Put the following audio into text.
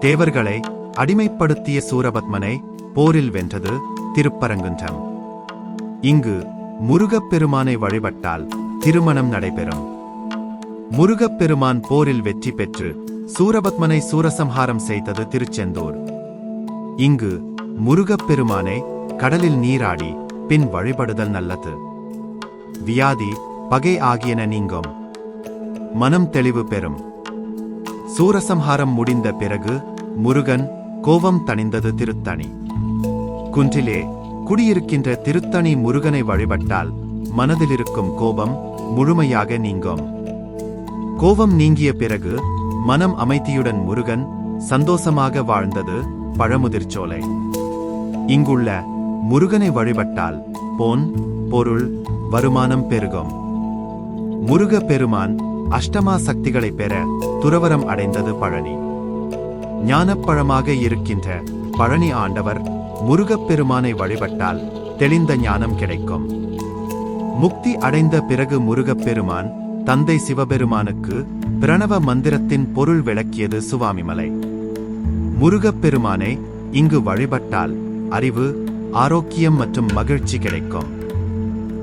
தேவர்களை அடிமைப்படுத்திய சூரபத்மனை போரில் வென்றது திருப்பரங்குன்றம். இங்கு முருகப்பெருமானை வழிபட்டால் திருமணம் நடைபெறும். முருகப்பெருமான் போரில் வெற்றி பெற்று சூரபத்மனை சூரசம்ஹாரம் செய்தது திருச்செந்தூர். இங்கு முருகப்பெருமானை கடலில் நீராடி பின் வழிபடுதல் நல்லது. வியாதி பகை ஆகியன நீங்கும். மனம் தெளிவு பெறும். சூரசம்ஹாரம் முடிந்த பிறகு முருகன் கோபம் தணிந்தது திருத்தணி. குன்றிலே குடியிருக்கின்ற திருத்தணி முருகனை வழிபட்டால் மனதிலிருக்கும் கோபம் முழுமையாக நீங்கும். கோபம் நீங்கிய பிறகு மனம் அமைதியுடன் முருகன் சந்தோஷமாக வாழ்ந்தது பழமுதிர்ச்சோலை இங்குள்ள முருகனை வழிபட்டால் போன் பொருள் வருமானம் பெருகும். முருக பெருமான் அஷ்டமா சக்திகளை பெற துறவரம் அடைந்தது பழனி. ஞானப்பழமாக இருக்கின்ற பழனி ஆண்டவர் முருகப் பெருமானை வழிபட்டால் தெளிந்த ஞானம் கிடைக்கும். முக்தி அடைந்த பிறகு முருகப்பெருமான் தந்தை சிவபெருமானுக்கு பிரணவ மந்திரத்தின் பொருள் விளக்கியது சுவாமிமலை. முருகப் பெருமானை இங்கு வழிபட்டால் அறிவு ஆரோக்கியம் மற்றும் மகிழ்ச்சி கிடைக்கும்.